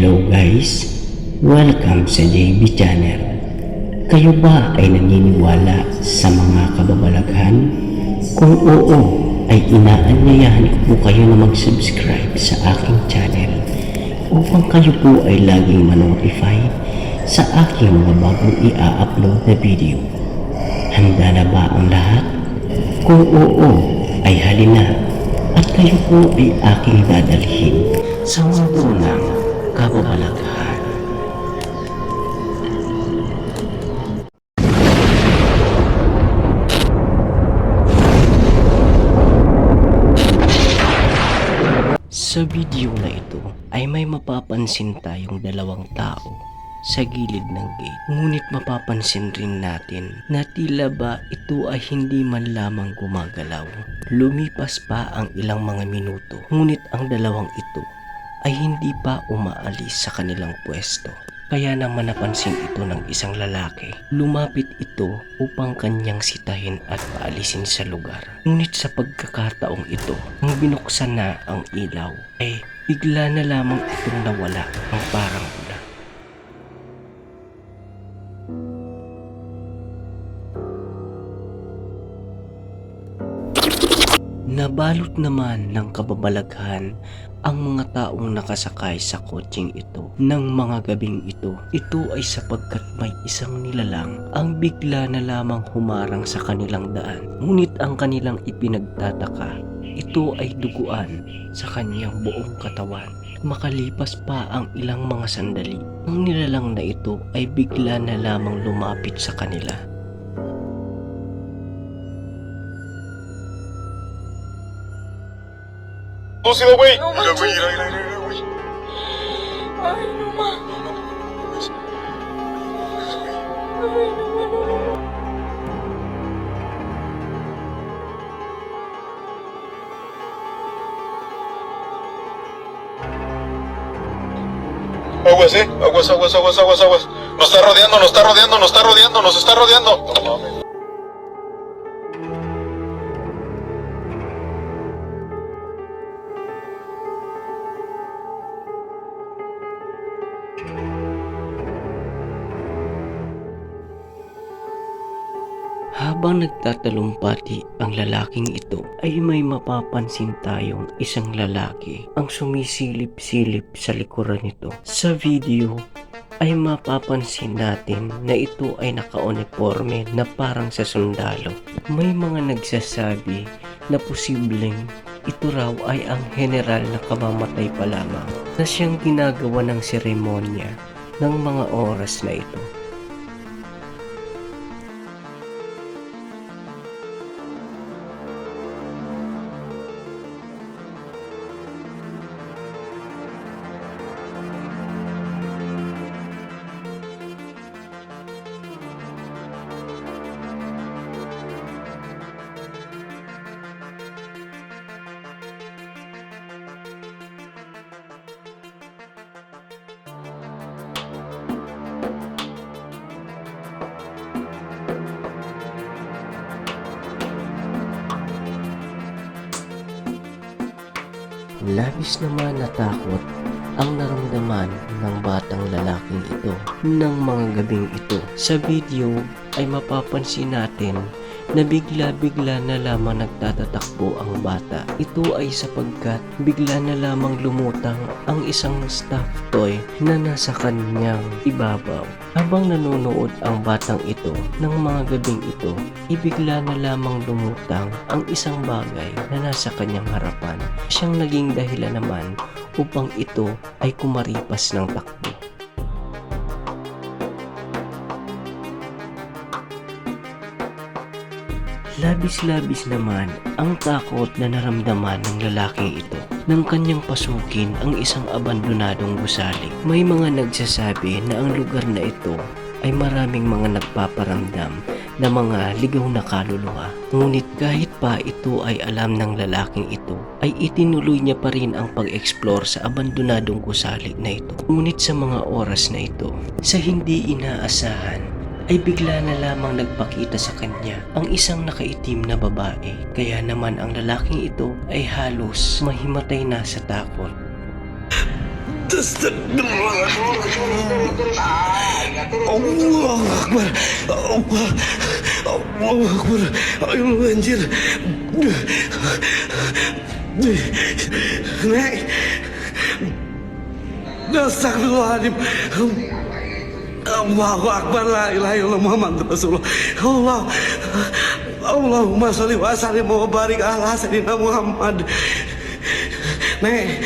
Hello guys, welcome sa JB Channel. Kayo ba ay naniniwala sa mga kababalaghan? Kung oo, ay inaanyayahan ko po kayo na mag-subscribe sa aking channel upang kayo po ay laging manotify sa aking mga bagong i-upload na video. Handa na ba ang lahat? Kung oo, ay halina at kayo po ay aking dadalhin sa mundo ng kababalaghan. Sa video na ito ay may mapapansin tayong dalawang tao sa gilid ng gate. Ngunit mapapansin rin natin na tila ba ito ay hindi man lamang gumagalaw. Lumipas pa ang ilang mga minuto, ngunit ang dalawang ito ay hindi pa umaalis sa kanilang pwesto. Kaya naman napansin ito ng isang lalaki. Lumapit ito upang kanyang sitahin at paalisin sa lugar. Ngunit sa pagkakataong ito, nang binuksan na ang ilaw, ay bigla na lamang itong nawala ng parang Nabalot naman ng kababalaghan ang mga taong nakasakay sa kotseng ito ng mga gabing ito. Ito ay sapagkat may isang nilalang ang bigla na lamang humarang sa kanilang daan. Ngunit ang kanilang ipinagtataka, ito ay duguan sa kanyang buong katawan. Makalipas pa ang ilang mga sandali, ang nilalang na ito ay bigla na lamang lumapit sa kanila. Lúcido, güey. No Mira, güey, mira, mira, mira, güey. Ay, no ma. No, no, no, no, no. Ay, no ma, no, no. Aguas, eh. Aguas, aguas, aguas, aguas, aguas. Nos está rodeando, nos está rodeando, nos está rodeando, nos está rodeando. No mames. Habang nagtatalumpati ang lalaking ito ay may mapapansin tayong isang lalaki ang sumisilip-silip sa likuran nito. Sa video ay mapapansin natin na ito ay nakauniforme na parang sa sundalo. May mga nagsasabi na posibleng ito raw ay ang general na kamamatay pa lamang na siyang ginagawa ng seremonya ng mga oras na ito. Labis naman natakot ang naramdaman ng batang lalaking ito ng mga gabing ito. Sa video ay mapapansin natin na bigla-bigla na lamang nagtatatakbo ang bata. Ito ay sapagkat bigla na lamang lumutang ang isang stuffed toy na nasa kanyang ibabaw. Habang nanonood ang batang ito ng mga gabing ito, ibigla na lamang lumutang ang isang bagay na nasa kanyang harapan. Siyang naging dahilan naman upang ito ay kumaripas ng takbo. Labis-labis naman ang takot na naramdaman ng lalaking ito nang kanyang pasukin ang isang abandonadong gusali. May mga nagsasabi na ang lugar na ito ay maraming mga nagpaparamdam na mga ligaw na kaluluwa. Ngunit kahit pa ito ay alam ng lalaking ito, ay itinuloy niya pa rin ang pag-explore sa abandonadong gusali na ito. Ngunit sa mga oras na ito, sa hindi inaasahan, ay bigla na lamang nagpakita sa kanya ang isang nakaitim na babae. Kaya naman ang lalaking ito ay halos mahimatay na sa takot. Allah Akbar Allah Allah Akbar Ayo anjir Nek Astagfirullahaladzim Allahu Akbar La ilaha illallah Muhammad Rasulullah. Allah Allahumma salli wa sallim wa barik ala Sayyidina Muhammad. Nek